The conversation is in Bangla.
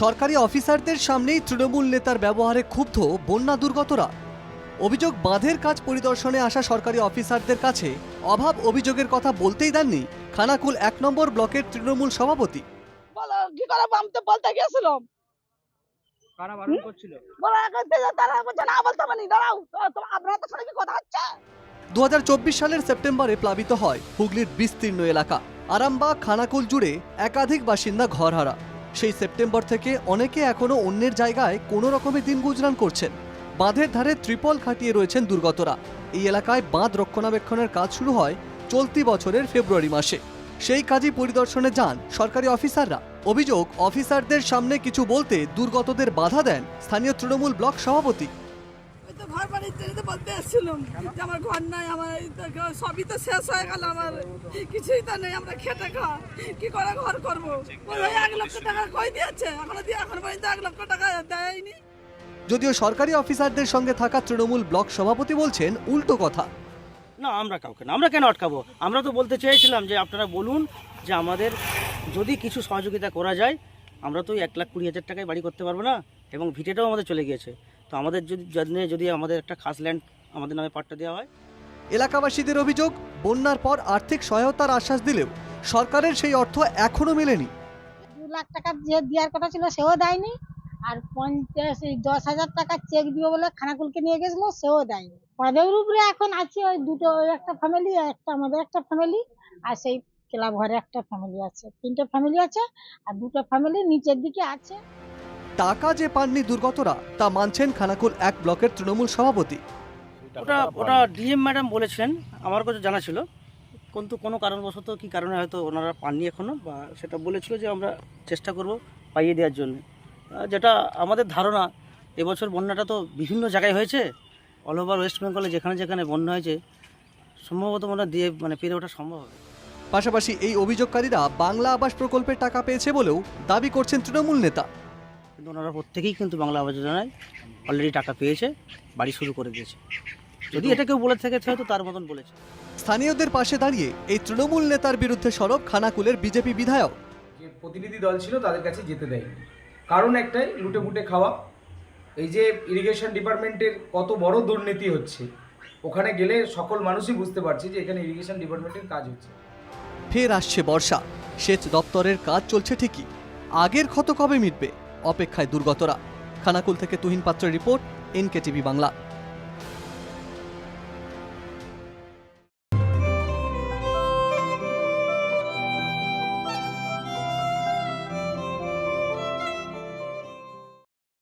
সরকারি অফিসারদের সামনেই তৃণমূল নেতার ব্যবহারে ক্ষুব্ধ বন্যা দুর্গতরা। অভিযোগ বাঁধের কাজ পরিদর্শনে আসা সরকারি অফিসারদের কাছে অভাব অভিযোগের কথা বলতেই দেননি খানাকুল এক নম্বর ব্লকের তৃণমূল সভাপতি। কি করে বলতে গেছিলাম। কারা বারণ করছিল? বলো এখন তারা বলছে না বলতে পারি দাঁড়াও তো- তো আপনার তো সঙ্গে কি কথা হচ্ছে। দু হাজার চব্বিশ সালের সেপ্টেম্বরে প্লাবিত হয় হুগলির বিস্তীর্ণ এলাকা আরামবাগ খানাকুল জুড়ে একাধিক বাসিন্দা ঘরহারা। সেই সেপ্টেম্বর থেকে অনেকে এখনও অন্যের জায়গায় কোনো রকমের দিন গুজরান করছেন। বাঁধের ধারে ত্রিপল খাটিয়ে রয়েছেন দুর্গতরা। এই এলাকায় বাঁধ রক্ষণাবেক্ষণের কাজ শুরু হয় চলতি বছরের ফেব্রুয়ারি মাসে। সেই কাজই পরিদর্শনে যান সরকারি অফিসাররা। অভিযোগ অফিসারদের সামনে কিছু বলতে দুর্গতদের বাধা দেন স্থানীয় তৃণমূল ব্লক সভাপতি। ওই তো ঘর বাড়ি তো বলতে এসেছিলাম যে আমার ঘর নাই আমার সবই তো শেষ হয়ে গেল আমার কিছুই তো নেই আমরা খেটে খা কি করে ঘর করব? এক লক্ষ টাকা কই দিয়েছে? এখনও দিয়ে এখন পর্যন্ত এক লক্ষ টাকা দেয়নি। যদিও সরকারি অফিসারদের সঙ্গে থাকা তৃণমূল ব্লক সভাপতি বলছেন উল্টো কথা। না আমরা কাউকে না। আমরা কেন আটকাবো? আমরা তো বলতে চেয়েছিলাম যে আপনারা বলুন যে আমাদের যদি কিছু সহযোগিতা করা যায় আমরা তো এক লাখ কুড়ি হাজার টাকায় বাড়ি করতে পারব না এবং ভিটেটাও আমাদের চলে গিয়েছে। তো আমাদের যদি জন্যে যদি আমাদের একটা খাস ল্যান্ড আমাদের নামে পাট্টা দেওয়া হয়। এলাকাবাসীদের অভিযোগ বন্যার পর আর্থিক সহায়তার আশ্বাস দিলেও সরকারের সেই অর্থ এখনও মেলেনি। দু লাখ টাকা যে দেওয়ার কথা ছিল সেও দেয়নি। আর পঞ্চাশ এই দশ হাজার টাকা চেক দিবে বলে খানাকুলকে নিয়ে গেছিল সেও দেয়নি। পদের উপরে এখন আছে ওই দুটো ওই একটা ফ্যামিলি একটা আমাদের একটা ফ্যামিলি আর সেই ক্লাব ঘরে একটা ফ্যামিলি আছে। তিনটে ফ্যামিলি আছে আর দুটো ফ্যামিলি নিচের দিকে আছে। টাকা যে পাননি দুর্গতরা তা মানছেন খানাকুল এক ব্লকের তৃণমূল সভাপতি। ওটা ওটা ডিএম ম্যাডাম বলেছিলেন আমার কাছে জানা ছিল। কিন্তু কোনো কারণবশত কি কারণে হয়তো ওনারা পাননি এখনও বা সেটা বলেছিল যে আমরা চেষ্টা করব পাইয়ে দেওয়ার জন্য। যেটা আমাদের ধারণা এবছর বন্যাটা তো বিভিন্ন জায়গায় হয়েছে। অল ওভার ওয়েস্ট বেঙ্গলে যেখানে যেখানে বন্যা হয়েছে সম্ভবত মনে দিয়ে মানে পেরে ওঠা সম্ভব হবে। পাশাপাশি এই অভিযোগকারীরা বাংলা আবাস প্রকল্পের টাকা পেয়েছে বলেও দাবি করছেন তৃণমূল নেতা। কিন্তু ওনারা প্রত্যেকেই কিন্তু বাংলা আবাস যোজনায় অলরেডি টাকা পেয়েছে বাড়ি শুরু করে দিয়েছে। যদি এটা কেউ বলে থাকে হয়তো তার মতন বলেছে। স্থানীয়দের পাশে দাঁড়িয়ে এই তৃণমূল নেতার বিরুদ্ধে সরব খানাকুলের বিজেপি বিধায়ক। যে প্রতিনিধি দল ছিল তাদের কাছে যেতে দেয়নি। কারণ একটাই, লুটে পুটে খাওয়া। এই যে ইরিগেশন ডিপার্টমেন্টের কত বড় দুর্নীতি হচ্ছে, ওখানে গেলে সকল মানুষই বুঝতে পারছে যে এখানে ইরিগেশন ডিপার্টমেন্টের কাজ হচ্ছে। ফের আসছে বর্ষা, সেচ দপ্তরের কাজ চলছে ঠিকই। আগের ক্ষত কবে মিটবে? অপেক্ষায় দুর্গতরা। খানাকুল থেকে তুহিন পাত্রের রিপোর্ট এনকে টিভি বাংলা।